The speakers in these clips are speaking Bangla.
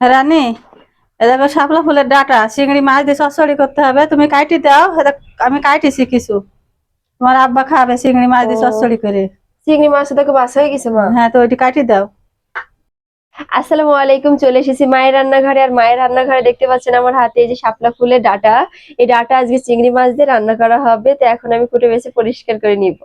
রানী দেখো শাপলা ফুলের ডাটা চিংড়ি মাছ দিয়ে চচ্চড়ি করতে হবে তুমি কাটি দাও আমি কাটিছি কিছু তোমার আব্বা খাবে চিংড়ি মাছ দিয়ে। চচ্চড়ি করে। চিংড়ি মাছ দেখো বাস হয়ে গেছে মা। হ্যাঁ তো ওইটি কাটি দাও। আসসালামু আলাইকুম চলে এসেছি মায়ের রান্নাঘরে আর মায়ের রান্নাঘরে দেখতে পাচ্ছেন আমার হাতে এই যে শাপলা ফুলের ডাটা। এই ডাটা আজকে চিংড়ি মাছ দিয়ে রান্না করা হবে তো এখন আমি কুটে বেছে পরিষ্কার করে নিব।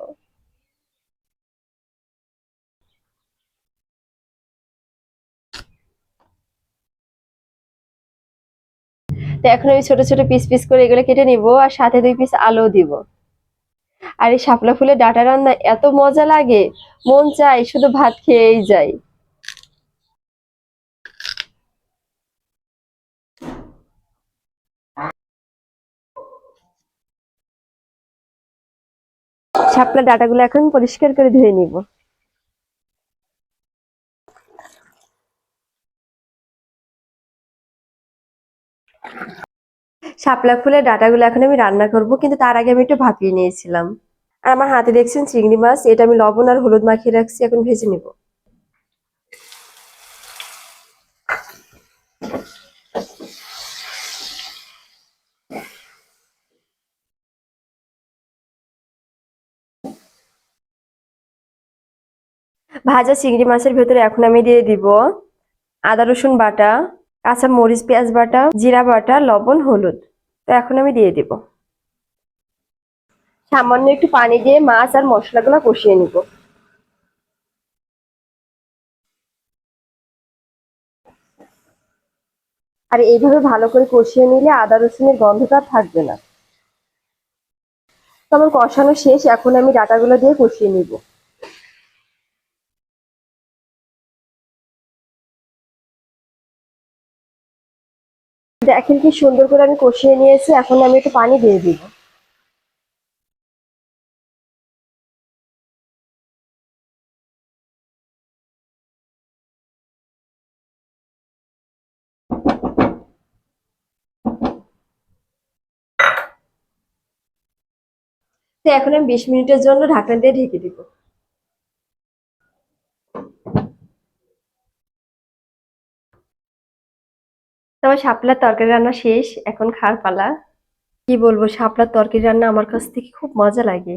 তো এখন আমি ছোট ছোট পিস পিস করে এগুলো কেটে নিব আর সাথে দুই পিস আলু দিব। আর এই শাপলা ফুলের ডাটা রান্না এত মজা লাগে, মন চাই শুধু ভাত খেয়েই যাই। শাপলা ডাটাগুলো এখন পরিষ্কার করে ধুয়ে নিব। শাপলা ফুলের ডাটাগুলো এখন আমি রান্না করব, কিন্তু তার আগে আমি একটু ভাপিয়ে নিয়েছিলাম। আর আমার হাতে দেখছেন চিংড়ি মাছ, এটা আমি লবণ আর হলুদ মাখিয়ে রাখছি, এখন ভেজে নিব। ভাজা চিংড়ি মাছের ভেতরে এখন আমি দিয়ে দিব আদা রসুন বাটা কাঁচা মরিচ, পেঁয়াজ বাটা, জিরা বাটা, লবণ, হলুদ। তো এখন আমি দিয়ে দিব। সামান্য একটু পানি দিয়ে মাছ আর মশলাগুলো কষিয়ে নিব। আর এইভাবে ভালো করে কষিয়ে নিলে আদা রসুনের গন্ধটা থাকবে না। তো আমার কষানো শেষ, এখন আমি ডাটাগুলো দিয়ে কষিয়ে নিব। দেখেন কি সুন্দর করে আমি কষিয়ে নিয়েছি, এখন আমি একটু পানি দিয়ে দিব। তো এখন আমি বিশ মিনিটের জন্য ঢাকনা দিয়ে ঢেকে দিব। তবে শাপলার তরকারি রান্না শেষ, এখন খাওয়ার পালা। কি বলব, শাপলার তরকারি রান্না আমার কাছ থেকে খুব মজা লাগে।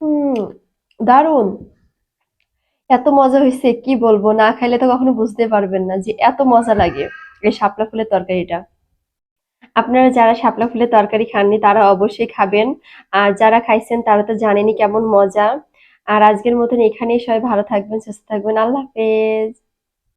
হুম, দারুণ। এত মজা হয়েছে, কি বলব? না খাইলে তো কখনো বুঝতে পারবেন না যে এত মজা লাগে এই শাপলা ফুলের তরকারিটা। আপনারা যারা শাপলা ফুলের তরকারি খাননি, তারা অবশ্যই খাবেন। আর যারা খাইছেন, তারা তো জানেনি কেমন মজা। আর আজকের মতন এখানেই সবাই ভালো থাকবেন, সুস্থ থাকবেন। আল্লাহ হাফেজ।